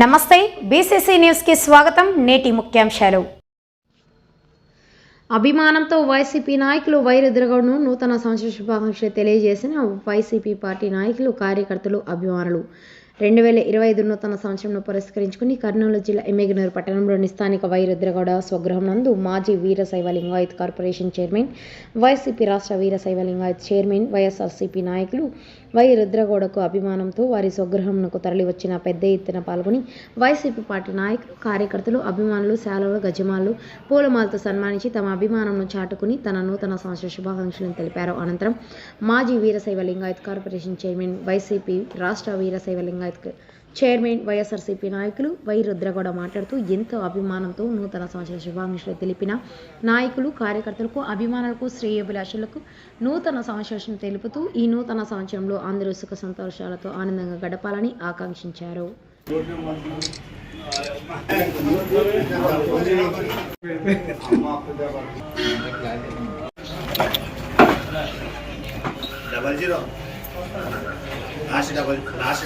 నమస్తే బీసీసీ న్యూస్కి స్వాగతం నేటి ముఖ్యాంశాలు. అభిమానంతో వైసీపీ నాయకులు వైరుద్రగౌడ్ను నూతన సంవత్సర శుభాకాంక్షలు తెలియజేసిన వైసీపీ పార్టీ నాయకులు కార్యకర్తలు అభిమానులు. రెండు వేల ఇరవై ఐదు నూతన సంవత్సరంను పురస్కరించుకుని కర్నూలు జిల్లా ఎమ్మెగనూరు పట్టణంలోని స్థానిక వైరుద్రగౌడ స్వగృహం నందు మాజీ Veerashaiva Lingayat corporation chairman YCP రాష్ట్ర వీరశైవ లింగాయత్ చైర్మన్ వైఎస్ఆర్సీపీ నాయకులు వై రుద్రగౌడకు అభిమానంతో వారి స్వగృహంకు తరలివచ్చిన పెద్ద ఎత్తున పాల్గొని వైసీపీ పార్టీ నాయకులు కార్యకర్తలు అభిమానులు శాలలు గజమాలు పూలమాలతో సన్మానించి తమ అభిమానంను చాటుకుని తన నూతన సంవత్సర శుభాకాంక్షలను తెలిపారు. అనంతరం మాజీ Veerashaiva Lingayat corporation chairman YCP రాష్ట్ర వీరశైవ లింగాయత్ చైర్మన్ వైఎస్ఆర్సీపీ నాయకులు వై రుద్రగౌడ మాట్లాడుతూ ఎంతో అభిమానంతో నూతన సంవత్సర శుభాకాంక్షలు తెలిపిన నాయకులు కార్యకర్తలకు అభిమానులకు శ్రేయోభిలాషులకు నూతన సంవత్సరం తెలుపుతూ ఈ నూతన సంవత్సరంలో అందరూ సుఖ సంతోషాలతో ఆనందంగా గడపాలని ఆకాంక్షించారు. Double zero last double last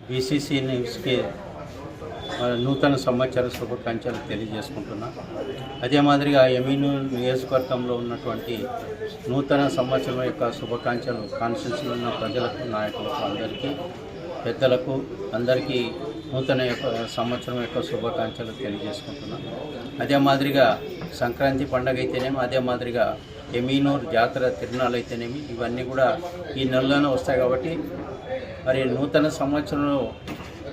BCC న్యూస్కి ఆ, నూతన సంవత్సర శుభాకాంక్షలు తెలియజేసుకుంటున్నా. అదే మాదిరిగా ఎమీను నియోజకవర్గంలో ఉన్నటువంటి నూతన సంవత్సరం యొక్క శుభాకాంక్షలు కాన్స్టిట్యూన్సీలో ఉన్న ప్రజలకు నాయకులకు అందరికీ పెద్దలకు అందరికీ నూతన యొక్క సంవత్సరం యొక్క శుభాకాంక్షలు తెలియజేసుకుంటున్నాను అదే మాదిరిగా సంక్రాంతి పండగ అయితేనేమి అదే మాదిరిగా ఎమీనూర్ జాతర తిరునాళ్ళు అయితేనేమి ఇవన్నీ కూడా ఈ నెలలోనే వస్తాయి కాబట్టి మరి నూతన సంవత్సరంలో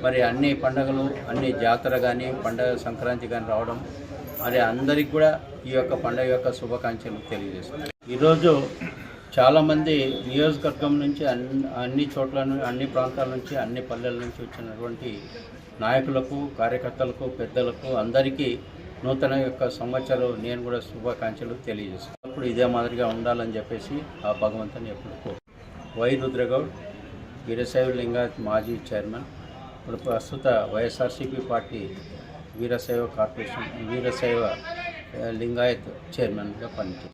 మరి అన్ని పండగలు అన్ని జాతర కానీ పండగ సంక్రాంతి కానీ రావడం మరి అందరికి కూడా ఈ యొక్క పండగ యొక్క శుభాకాంక్షలు తెలియజేస్తాను ఈరోజు చాలామంది నియోజకవర్గం నుంచి అన్ని అన్ని చోట్ల అన్ని ప్రాంతాల నుంచి అన్ని పల్లెల నుంచి వచ్చినటువంటి నాయకులకు కార్యకర్తలకు పెద్దలకు అందరికీ నూతన యొక్క సంవత్సరం నేను కూడా శుభాకాంక్షలు తెలియజేస్తాను అప్పుడు ఇదే మాదిరిగా ఉండాలని చెప్పేసి ఆ భగవంతుని ఎప్పుడు వై రుద్రగౌడ్ వీరశైవ లింగా మాజీ చైర్మన్ ప్రస్తుత వైఎస్ఆర్సీపీ పార్టీ వీరశైవ కార్పొరేషన్ వీరశైవ లింగాయత్ చైర్మన్గా పనిచేస్తారు